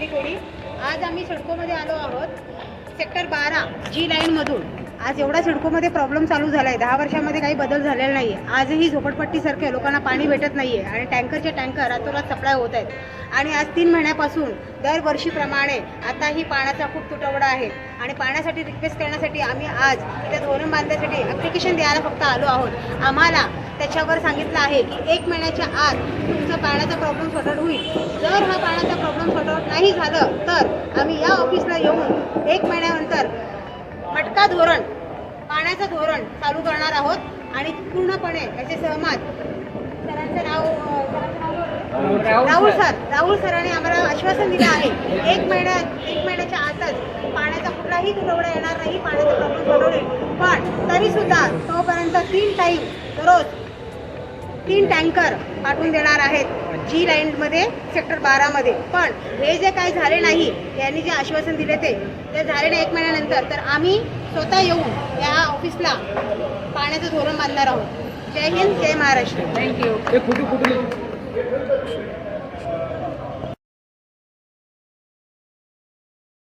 शेतकरी कोणी. आज आम्ही सिडकोमध्ये आलो आहोत. सेक्टर बारा जी लाईनमधून आज एवढा सिडकोमध्ये प्रॉब्लेम चालू झाला आहे दहा वर्षामध्ये काही बदल झालेला नाही आहे आजही झोपडपट्टीसारख्या लोकांना पाणी भेटत नाही आहे आणि टँकरचे टँकर रातोरात सप्लाय होत आहेत. आणि आज तीन महिन्यापासून दरवर्षीप्रमाणे आताही पाण्याचा खूप तुटवडा आहे. आणि पाण्यासाठी रिक्वेस्ट करण्यासाठी आम्ही आज त्या धोरण बांधण्यासाठी ॲप्लिकेशन द्यायला फक्त आलो आहोत. आम्हाला त्याच्यावर सांगितलं आहे की एक महिन्याच्या आत तुमचा पाण्याचा प्रॉब्लेम सॉर्ट होईल. नाही झालं तर आम्ही या ऑफिसला येऊन एक महिन्यानंतर मटका धोरण पाण्याचं धोरण चालू करणार आहोत आणि पूर्णपणे याचे सहमत सरांचं नाव राहुल सर राहुल सरांनी आम्हाला आश्वासन दिलं आहे. एक महिन्यात एक महिन्याच्या आतच पाण्याचा कुठलाही तुटवडा येणार नाही पाण्याचा प्रॉब्लेम पण तरी सुद्धा तोपर्यंत तीन टाईम दररोज तीन टँकर पाठवून देणार आहेत जी लाईनमध्ये सेक्टर बारामध्ये पण हे जे काही झाले नाही यांनी जे आश्वासन दिले ते ते झाले नाही एक महिन्यानंतर. तर आम्ही स्वतः येऊन या ऑफिसला पाण्याचं धोरण बांधणार आहोत. जय हिंद जय महाराष्ट्र. Thank you